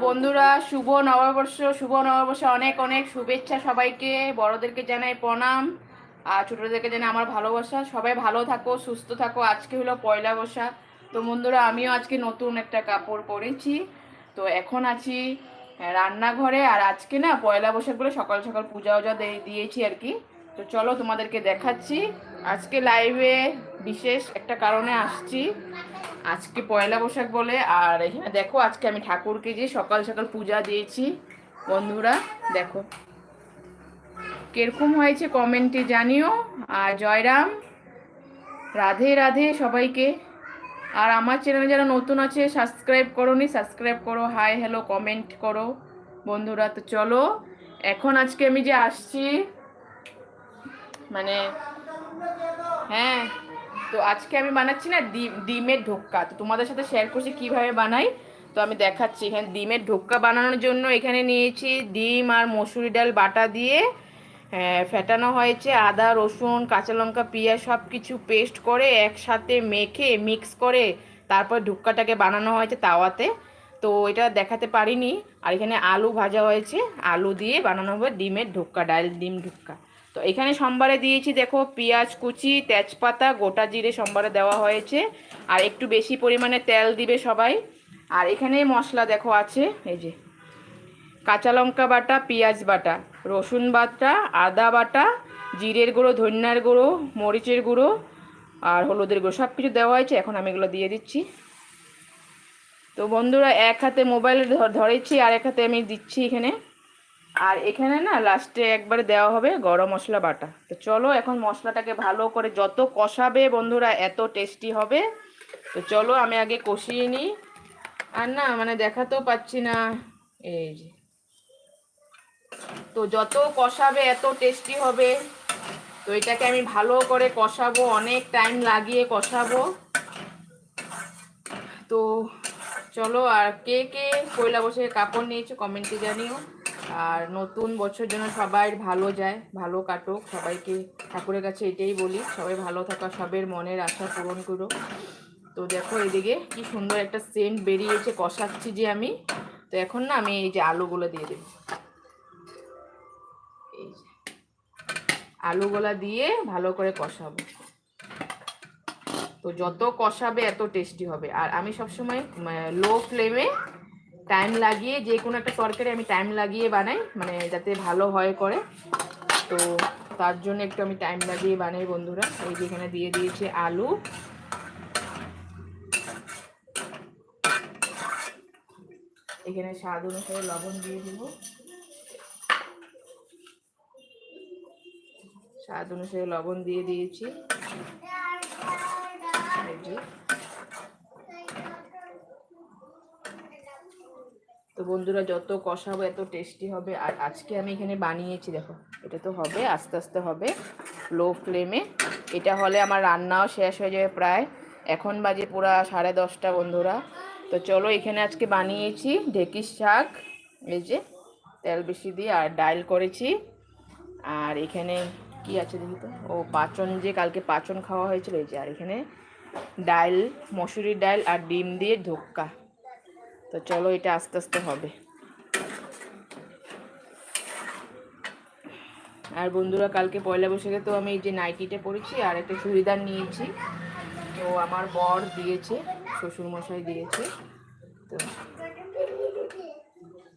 বন্ধুরা, শুভ নববর্ষ, শুভ নববর্ষে অনেক অনেক শুভেচ্ছা সবাইকে। বড়দেরকে জানাই প্রণাম। আর ছোটদেরকে জানাই আমার ভালোবাসা। সবাই ভালো থাকো, সুস্থ থাকো। আজকে হলো পয়লা বৈশাখ। তো বন্ধুরা, আমিও আজকে নতুন একটা কাপড় পরেছি। তো এখন আছি রান্নাঘরে। আর আজকে না, পয়লা বৈশাখ বলে সকাল সকাল পূজা উজা দিয়ে- দিয়েছি আর কি। তো চলো তোমাদেরকে দেখাচ্ছি। আজকে লাইভে বিশেষ একটা কারণে আসছি। আজকে পয়লা বৈশাখ বলে, আর এখানে দেখো আজকে আমি ঠাকুরকে যে সকাল সকাল পূজা দিয়েছি, বন্ধুরা, দেখো। কীরকম হয়েছে কমেন্টে জানিও, আর জয়রাম, রাধে রাধে সবাইকে। আর আমার চ্যানেলে যারা নতুন আছে সাবস্ক্রাইব করো নি সাবস্ক্রাইব করো হাই হ্যালো কমেন্ট করো, বন্ধুরা। তো চলো, এখন আজকে আমি যে আসছি মানে হ্যাঁ তো আজকে আমি বানাচ্ছি না ডিম ডিমের ঢোক্কা। তো তোমাদের সাথে শেয়ার করছি কীভাবে বানাই। তো আমি দেখাচ্ছি এখানে ডিমের ঢোক্কা বানানোর জন্য এখানে নিয়েছি ডিম আর মসুরি ডাল বাটা দিয়ে। হ্যাঁ, ফেটানো হয়েছে আদা রসুন কাঁচা লঙ্কা পেঁয়াজ সব কিছু পেস্ট করে একসাথে মেখে মিক্স করে তারপর ঢুক্কাটাকে বানানো হয়েছে তাওয়াতে। তো এটা দেখাতে পারিনি। আর এখানে আলু ভাজা হয়েছে। আলু দিয়ে বানানো হবে ডিমের ঢুক্কা ডাল ডিম ঢুক্কা। তো এখানে সোমবারে দিয়েছি, দেখো, পেঁয়াজ কুচি, তেজপাতা, গোটা জিরে সোমবারে দেওয়া হয়েছে। আর একটু বেশি পরিমাণে তেল দিবে সবাই। আর এখানে মশলা দেখো আছে, এই যে, কাঁচা লঙ্কা বাটা, পেঁয়াজ বাটা, রসুন বাটা, আদা বাটা, জিরের গুঁড়ো, ধনিয়ার গুঁড়ো, মরিচের গুঁড়ো, আর হলুদের গুঁড়ো সব কিছু দেওয়া হয়েছে। এখন আমি এগুলো দিয়ে দিচ্ছি। তো বন্ধুরা, এক হাতে মোবাইল ধরেছি, আর এক হাতে আমি দিচ্ছি এখানে। আর এখানে না লাস্টে একবারে দেওয়া হবে গরম মশলা বাটা। তো চলো এখন মশলাটাকে ভালো করে যত কষাবে বন্ধুরা, এত টেস্টি হবে। তো চলো আমি আগে কষিয়ে নিই। আর না মানে দেখাতেও পাচ্ছি না। এই যে। তো যত কষাবে, এত টেস্টি হবে। তো এটাকে আমি ভালো করে কষাবো, অনেক টাইম লাগিয়ে কষাবো। তো চলো আর কে কে পয়লা বসে কাপড় নিয়েছো কমেন্টে জানিও। আর নতুন বছর জন্য সবাই ভালো যায়, ভালো কাটুক। সবাইকে ঠাকুরের কাছে এটাই বলি, সবাই ভালো থাকা, সবের মনের আশা পূরণ করো তো দেখো এদিকে কি সুন্দর একটা সেন্ট বেরিয়েছে, কষাচ্ছি যে আমি। তো এখন না আমি এই যে আলুগুলো দিয়ে দেবো। এই যে আলুগুলা দিয়ে ভালো করে কষাবো। তো যত কষাবে, এত টেস্টি হবে। আর আমি সবসময় লো ফ্লেমে টাইম লাগিয়ে, যে কোনো একটা তরকারি আমি টাইম লাগিয়ে বানাই মানে যাতে ভালো হয় করে। তো তার জন্য একটু আমি টাইম লাগিয়ে বানাই বন্ধুরা। এই যে এখানে দিয়ে দিয়েছি আলু। এখানে স্বাদ অনুসারে লবণ দিয়ে দিব। স্বাদ অনুসারে লবণ দিয়ে দিয়েছি এই যে। তো বন্ধুরা যত কষাবো, এত টেস্টি হবে। আর আজকে আমি এখানে বানিয়েছি, দেখো, এটা তো হবে, আস্তে আস্তে হবে লো ফ্লেমে এটা হলে আমার রান্নাও শেষ হয়ে যাবে প্রায়। এখন বাজে পুরা সাড়ে দশটা, বন্ধুরা। তো চলো, এখানে আজকে বানিয়েছি ঢেকির শাক, এই যে, তেল বেশি দিয়ে, আর ডাইল করেছি। আর এখানে কি আছে দেখি তো? ও, পাচন, যে কালকে পাচন খাওয়া হয়েছিল, এই যে, আর এখানে ডাল মসুরির ডাল আর ডিম দিয়ে ধোক্কা তো চলো এটা আস্তে আস্তে হবে। আর বন্ধুরা, কালকে পয়লা বৈশাখে তো আমি এই যে নাইটিটা পরেছি আর একটা চুড়িদার নিয়েছি। তো আমার বর দিয়েছে, শ্বশুরমশাই দিয়েছে। তো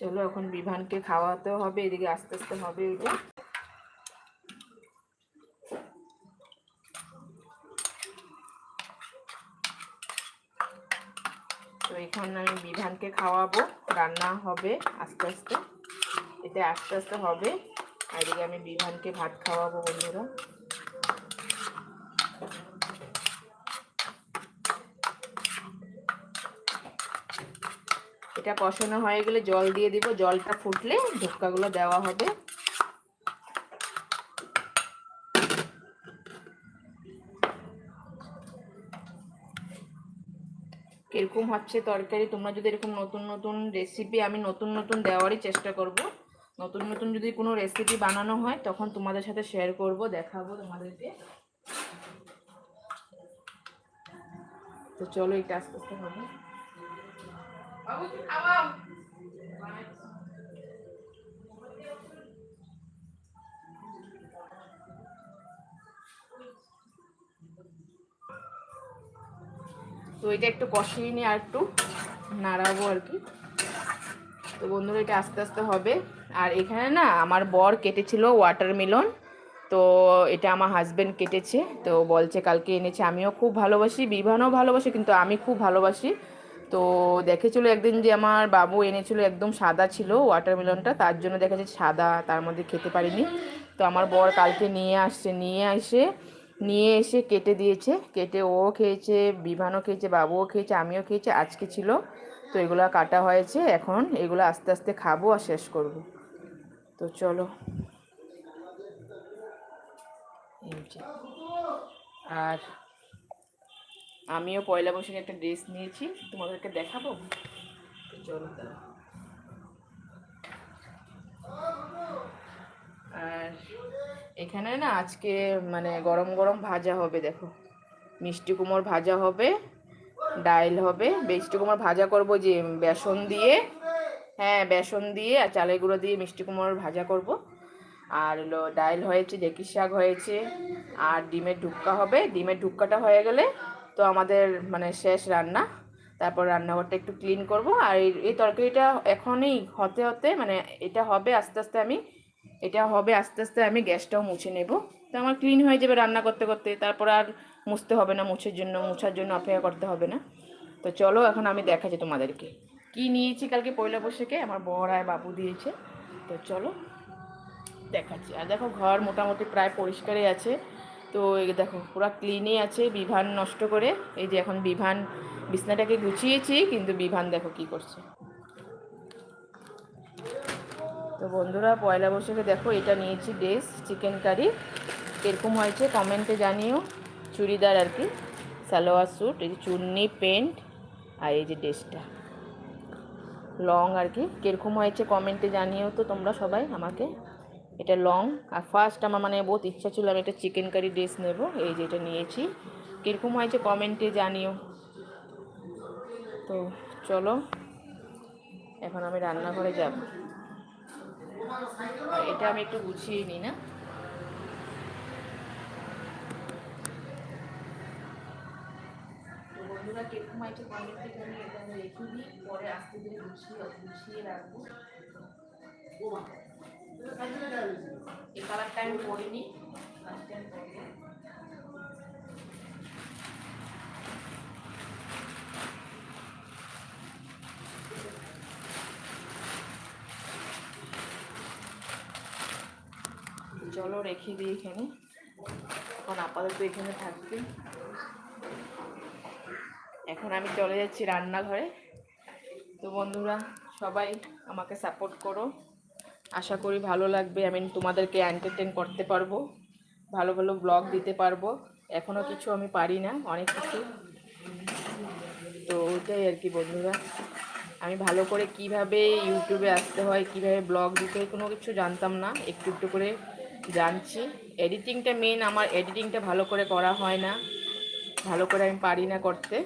চলো, এখন বিভানকে খাওয়াতে হবে, এদিকে আস্তে আস্তে হবে এটা এখন আমি বিধানকে খাওয়াবো। রান্না হবে আস্তে আস্তে। এটা আস্তে আস্তে হবে। আর এদিকে আমি বিধানকে ভাত খাওয়াবো বন্ধুরা। এটা কষানো হয়ে গেলে জল দিয়ে দিব। জলটা ফুটলে ধোক্কাগুলো দেওয়া হবে। কীরকম হচ্ছে তরকারি, তোমরা যদি এরকম নতুন নতুন রেসিপি আমি নতুন নতুন দেওয়ারই চেষ্টা করব। নতুন নতুন যদি কোনো রেসিপি বানানো হয়, তখন তোমাদের সাথে শেয়ার করব, দেখাবো তোমাদেরকে। তো চলো এটা আস্তে আস্তে হবে। তো এটা একটু কষিয়ে নিয়ে আর একটু নাড়াবো আর কি। তো বন্ধুরা, এটা আস্তে আস্তে হবে। আর এখানে না আমার বর কেটেছিল ওয়াটারমেলন তো এটা আমার হাজব্যান্ড কেটেছে। তো বলছে কালকে এনেছে। আমিও খুব ভালোবাসি, বিভানও ভালোবাসি, কিন্তু আমি খুব ভালোবাসি। তো দেখেছিল একদিন যে আমার বাবু এনেছিল, একদম সাদা ছিল ওয়াটারমেলনটা তার জন্য দেখা যাচ্ছে সাদা, তার মধ্যে খেতে পারিনি। তো আমার বর কালকে নিয়ে আসছে, নিয়ে এসে নিয়ে এসে কেটে দিয়েছে। কেটে ও খেয়েছে বিভানও খেয়েছে, বাবুও খেয়েছে, আমিও খেয়েছি, আজকে ছিল। তো এগুলো কাটা হয়েছে, এখন এগুলো আস্তে আস্তে খাব আর শেষ করব। তো চলো। আর আমিও পয়লা বৈশাখে একটা ড্রেস নিয়েছি, তোমাদেরকে দেখাবো? চলো। দাঁড়াও। আর এখানে না আজকে মানে গরম গরম ভাজা হবে, দেখো। মিষ্টি কুমড় ভাজা হবে, ডাইল হবে। মিষ্টি কুমড় ভাজা করব যে বেসন দিয়ে হ্যাঁ বেসন দিয়ে আর চালের গুঁড়ো দিয়ে মিষ্টি কুমড় ভাজা করব। আর হলো ডাইল হয়েছে ডেকি শাক হয়েছে, আর ডিমের ঢুক্কা হবে। ডিমের ঢুক্কাটা হয়ে গেলে তো আমাদের মানে শেষ রান্না। তারপর রান্নাঘরটা একটু ক্লিন করব। আর এই তরকারিটা এখনই হতে হতে মানে এটা হবে আস্তে আস্তে আমি এটা হবে আস্তে আস্তে আমি গ্যাসটাও মুছে নেব। তো আমার ক্লিন হয়ে যাবে রান্না করতে করতে, তারপর আর মুছতে হবে না মুছের জন্য, মুছার জন্য অপেক্ষা করতে হবে না। তো চলো এখন আমি দেখাচ্ছি তোমাদেরকে। কি নিয়েছি কালকে পয়লা বৈশাখে? আমার আর বাবু দিয়েছে। তো চলো দেখাচ্ছি। আর দেখো ঘর মোটামুটি প্রায় পরিষ্কারই আছে। তো দেখো, পুরো ক্লিনই আছে, বিভান নষ্ট করে। এই যে এখন বিভান, বিছনাটাকে গুছিয়েছি, কিন্তু বিভান দেখো কি করছে। তো বন্ধুরা, পয়লা বৈশাখে দেখো, এটা নিয়েছি ড্রেস চিকেন কারি কীরকম হয়েছে কমেন্টে জানিও। চুড়িদার আর কি, সালোয়ার স্যুট এই যে চুন্নি প্যান্ট আর এই যে ড্রেসটা লং আর কি, কীরকম হয়েছে কমেন্টে জানিও তো তোমরা সবাই আমাকে। এটা লং আর ফার্স্ট আমার মানে বহুত ইচ্ছা ছিল আমি একটা চিকেন কারি ড্রেস নেব, এই যে এটা নিয়েছি। কীরকম হয়েছে কমেন্টে জানিও। তো চলো, এখন আমি রান্নাঘরে যাব। এটা আমি একটু গুছিয়ে নিই না? তো বন্ধুরা কীরকম এটা আমি রেখে দিই পরে আস্তে ধীরে গুছিয়ে গুছিয়ে রাখব। এই কালারটা আমি পরিনি টাইম পরবো চলো রেখে দিই এখানে। এখন আপাতত এখানে থাকবে। এখন আমি চলে যাচ্ছি রান্নাঘরে। তো বন্ধুরা, সবাই আমাকে সাপোর্ট করো। আশা করি ভালো লাগবে। আমি তোমাদেরকে এন্টারটেন করতে পারব। ভালো ভালো ব্লগ দিতে পারব। এখনও কিছু আমি পারি না, অনেক কিছু। তো ওইটাই আর কি বন্ধুরা। আমি ভালো করে কীভাবে ইউটিউবে আসতে হয়, কীভাবে ব্লগ দিতে হয়, কোনো কিছু জানতাম না। একটু একটু করে জানছি। এডিটিংটা মেন আমার এডিটিংটা ভালো করে করা হয় না। ভালো করে আমি পারি না করতে।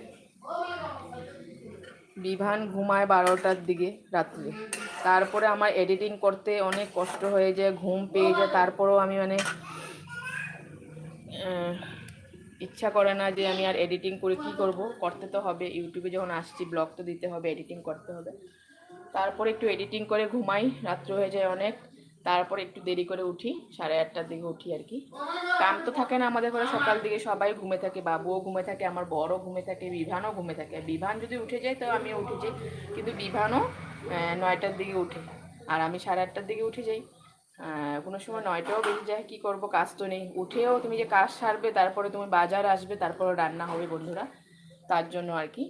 বিভান ঘুমায় বারোটার দিকে রাত্রে। তারপরে আমার এডিটিং করতে অনেক কষ্ট হয়ে যায়, ঘুম পেয়ে যায়। তারপরেও আমি মানে ইচ্ছা করে না যে আমি আর এডিটিং করে কি করব? করতে তো হবে। ইউটিউবে যখন আসছি ব্লগ তো দিতে হবে এডিটিং করতে হবে। তারপরে একটু এডিটিং করে ঘুমাই। রাত্র হয়ে যায় অনেক। তারপরে একটু দেরি করে উঠি, সাড়ে আটটার দিকে উঠি আর কি। কাম তো থাকে না আমাদের ঘরে, সকাল দিকে সবাই ঘুমে থাকে, বাবুও ঘুমে থাকে, আমার বড়ও ঘুমে থাকে, বিভানও ঘুমে থাকে। বিভান যদি উঠে যায়, তো আমি উঠে যাই কিন্তু বিভানও নয়টার দিকে উঠে। আর আমি সাড়ে আটটার দিকে উঠে যাই। কোনো সময় নয়টাও বেজে যায়, কী করব, কাজ তো নেই। উঠেও তুমি যে কাজ সারবে, তারপরে তুমি বাজার আসবে, তারপরে রান্না হবে বন্ধুরা, তার জন্য আর কি।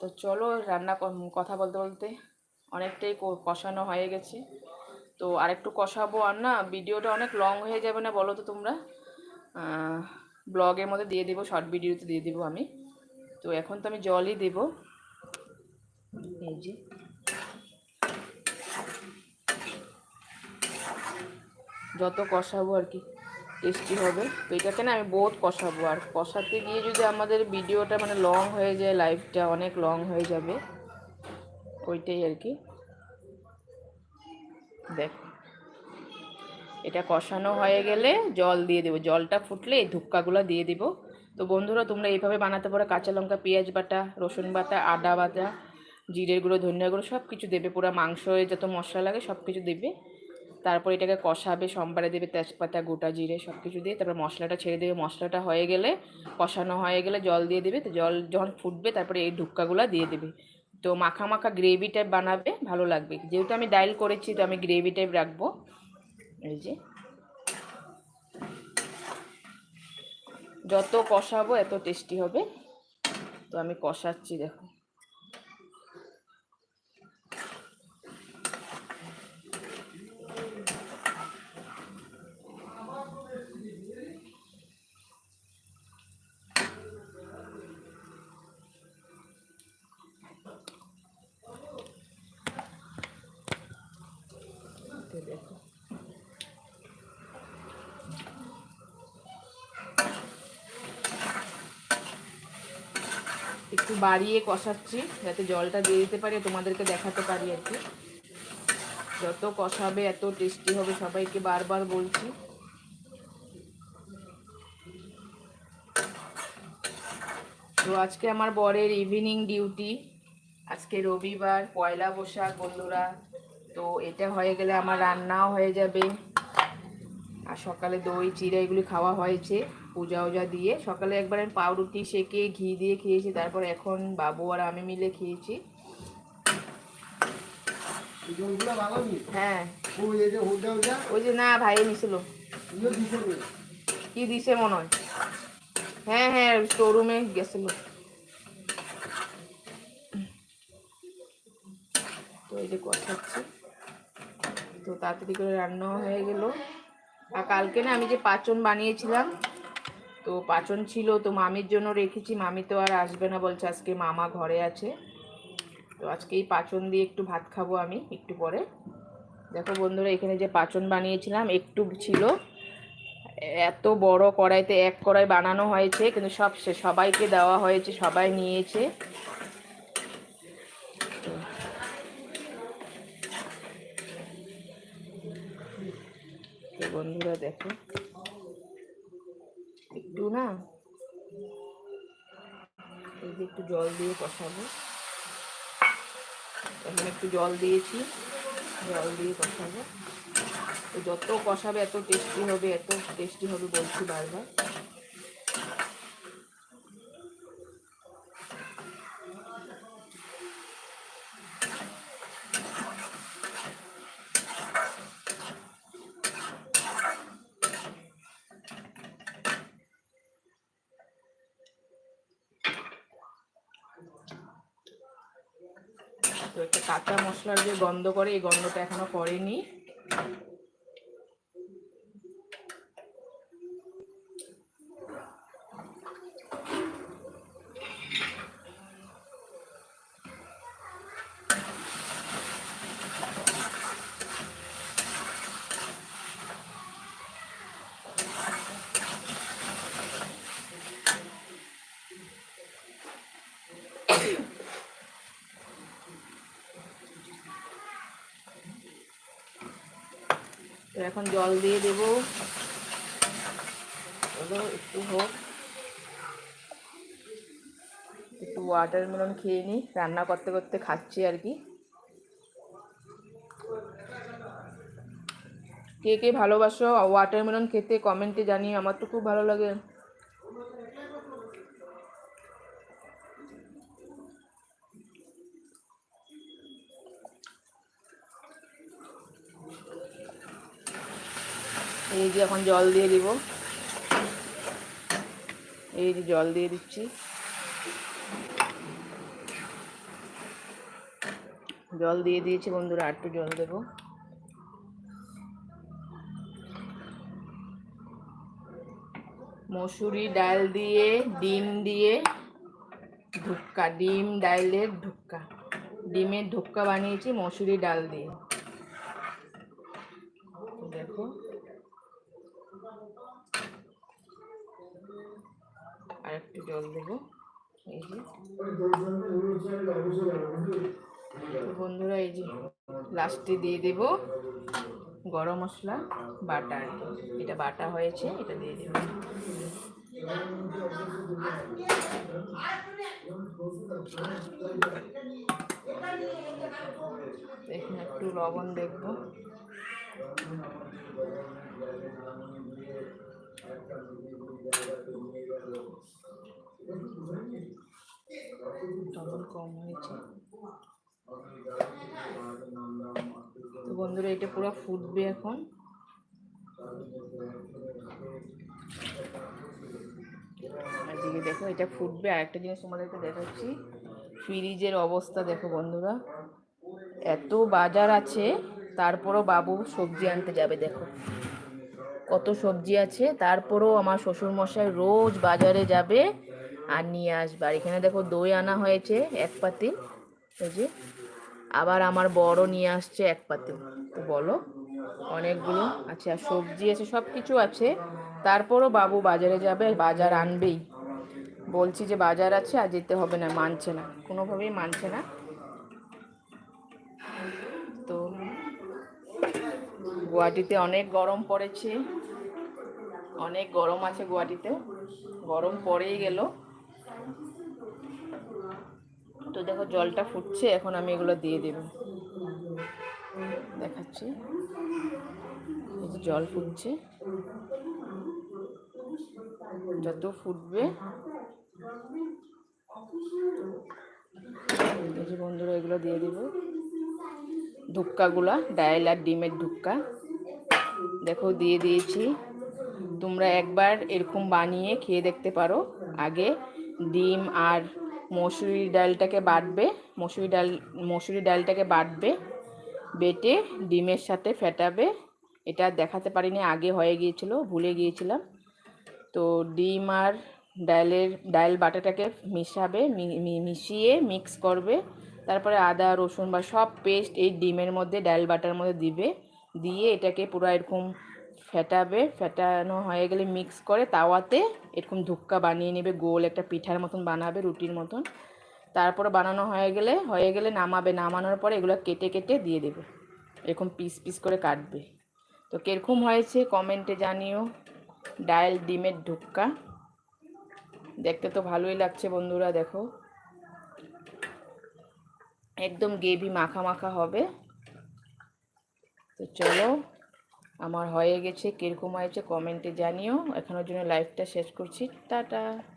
তো চলো রান্না কথা বলতে বলতে অনেকটাই কষানো হয়ে গেছে। তো আরেকটু কষাবো আর না, ভিডিওটা অনেক লং হয়ে যাবে না বলো তো তোমরা? ব্লগের মধ্যে দিয়ে দেবো শর্ট ভিডিওতে দিয়ে দেবো আমি। তো এখন তো আমি জলই দেবো। এই যে। যত কষাবো আর কি টেস্টি হবে। তো এটাকে না আমি বহুত কষাবো। আর কষাতে গিয়ে যদি আমাদের ভিডিওটা মানে লং হয়ে যায় লাইভটা অনেক লং হয়ে যাবে। ওইটাই আর কি। দেখো, এটা কষানো হয়ে গেলে জল দিয়ে দেবো। জলটা ফুটলে এই ধুক্কাগুলো দিয়ে দিব। তো বন্ধুরা, তোমরা এইভাবে বানাতে পারো। কাঁচা লঙ্কা, পেঁয়াজ বাটা, রসুন বাটা, আদা বাটা, জিরের গুঁড়ো, ধনিয়া গুঁড়ো, সব কিছু দেবে। পুরো মাংসে যত মশলা লাগে সব কিছু দেবে। তারপর এটাকে কষাবে, সম্বারে দেবে তেজপাতা, গোটা জিরে, সব কিছু দিয়ে তারপর মশলাটা ছেড়ে দেবে। মশলাটা হয়ে গেলে, কষানো হয়ে গেলে জল দিয়ে দেবে। তো জল যখন ফুটবে, তারপরে এই ধুক্কাগুলো দিয়ে দেবে। তো মাখা মাখা গ্রেভি টাইপ বানাবে, ভালো লাগবে। যেহেতু আমি ডাইল করেছি, তো আমি গ্রেভি টাইপ রাখব। এই যে। যত কষাবো, এত টেস্টি হবে। তো আমি কষাচ্ছি, দেখো। একটু বাড়িয়ে কষাচ্ছি, যাতে জলটা দিয়ে দিতে পারি, তোমাদেরকে দেখাতে পারি আর কি। যত কষাবে, এত টেস্টি হবে, সবাইকে বারবার বলছি। তো আজকে আমার বরের ইভিনিং ডিউটি আজকে রবিবার, পয়লা বৈশাখ, বন্ধুরা। তো এটা হয়ে গেলে আমার রান্নাও হয়ে যাবে। আর সকালে দই, চিড়া, এগুলি খাওয়া হয়েছে। পূজা ওজা দিয়ে। সকালে একবার আমি পাউরুটি সেকে ঘি দিয়ে খেয়েছি তারপর এখন বাবু আর আমি মিলে খেয়েছি। হ্যাঁ। ওই যে না ভাই নিছিল। দিছে কি দিছে মনে হয়? হ্যাঁ হ্যাঁ শোরুমে গেছিল। তো এই যে কষাচ্ছি তো তাড়াতাড়ি করে রান্নাও হয়ে গেল। আর কালকে না আমি যে পাচন বানিয়েছিলাম তো পাচন ছিল, তো মামির জন্য রেখেছি। মামি তো আর আসবে না, বলছে আজকে মামা ঘরে আছে। তো আজকে এই পাচন দিয়ে একটু ভাত খাব আমি একটু পরে। দেখো বন্ধুরা, এখানে যে পাচন বানিয়েছিলাম, একটু ছিল। এত বড় কড়াইতে এক কড়াই বানানো হয়েছে, কিন্তু সব সবাইকে দেওয়া হয়েছে, সবাই নিয়েছে। বন্ধুরা দেখো। একটু না, এই যে একটু জল দিয়ে কষাবো। এখন একটু জল দিয়েছি, জল দিয়ে কষাবো। যত কষাবে এত টেস্টি হবে, এত টেস্টি হবে বলছি বারবার তো একটা কাঁচা মশলার যে গন্ধ করে এই গন্ধটা এখনও করেনি। এখন জল দিয়ে দেব। একটু হোক। একটু ওয়াটারমেলন খেয়ে নিই। রান্না করতে করতে খাচ্ছি আর কি। কে কে ভালোবাসো ওয়াটারমেলন খেতে কমেন্টে জানিয়ে আমার তো খুব ভালো লাগে। এই যে এখন জল দিয়ে দিব। এই যে জল দিয়ে দিচ্ছি। জল দিয়ে দিয়েছি বন্ধুরা, আর একটু জল দেবো। মসুরি ডাল দিয়ে, ডিম দিয়ে ধুক্কা ডিম ডালের ধুক্কা ডিমের ধুক্কা বানিয়েছি মসুরি ডাল দিয়ে দেখো আর একটু জল দেবো এই যে তো বন্ধুরা এই লাস্টে দিয়ে দেব গরম মশলা, বাটার। এটা বাটা হয়েছে, এটা দিয়ে দেব। এখানে একটু লবণ দেখব। লবণ কম হয়েছে। তো বন্ধুরা, এটা পুরো ফুটবে এখন। দেখো, এটা ফুটবে। আর একটা জিনিস তোমাদেরকে দেখাচ্ছি। ফ্রিজের অবস্থা দেখো বন্ধুরা। এত বাজার আছে, তারপরও বাবু সবজি আনতে যাবে, দেখো। কত সবজি আছে, তারপরও আমার শ্বশুর মশাই রোজ বাজারে যাবে আর নিয়ে আসবে। আর এখানে দেখো দই আনা হয়েছে, এক পাতি। এই যে আবার আমার বড় নিয়ে আসছে এক পাতিল তো বলো, অনেকগুলো আছে আর সবজি আছে সব কিছু আছে। তারপরও বাবু বাজারে যাবে, বাজার আনবেই। বলছি যে বাজার আছে আর যেতে হবে না, মানছে না, কোনোভাবেই মানছে না। তো গুয়াহাটিতে অনেক গরম পড়েছে, অনেক গরম আছে গুয়াহাটিতে, গরম পড়েই গেল। তো দেখো জলটা ফুটছে, এখন আমি এগুলো দিয়ে দেব। দেখাচ্ছি। জল ফুটছে। যত ফুটবে। বন্ধুরা, এগুলো দিয়ে দিব। ধুক্কাগুলা ডায়েল আর ডিমের ধুক্কা দেখো, দিয়ে দিয়েছি। তোমরা একবার এরকম বানিয়ে খেয়ে দেখতে পারো। আগে ডিম আর মসুরি ডালটাকে বাটবে, মসুরি ডাল, মসুরি ডালটাকে বাটবে, বেটে ডিমের সাথে ফেটাবে। এটা দেখাতে পারিনি, আগে হয়ে গিয়েছিল, ভুলে গিয়েছিলাম। তো ডিম আর ডালের, ডাল বাটাটাকে মিশাবে মিশিয়ে মিক্স করবে। তারপরে আদা, রসুন বা সব পেস্ট এই ডিমের মধ্যে, ডাল বাটার মধ্যে দিবে। দিয়ে এটাকে পুরো এরকম ফেটাবে, ফেটানো হয়ে গেলে মিক্স করে তাওয়াতে এরকম ধুক্কা বানিয়ে নেবে, গোল একটা পিঠার মতন বানাবে, রুটির মতন। তারপরে বানানো হয়ে গেলে হয়ে গেলে নামাবে। নামানোর পরে এগুলো কেটে কেটে দিয়ে দেবে। এরকম পিস পিস করে কাটবে। তো কীরকম হয়েছে কমেন্টে জানিও। ডাল ডিমের ধুক্কা। দেখতে তো ভালোই লাগছে বন্ধুরা, দেখো। একদম গেভি মাখা মাখা হবে। তো চলো। আমার হয়ে গেছে কীরকম হয়েছে কমেন্টে জানিও। এখনোর জন্য লাইভটা শেষ করছি। টাটা।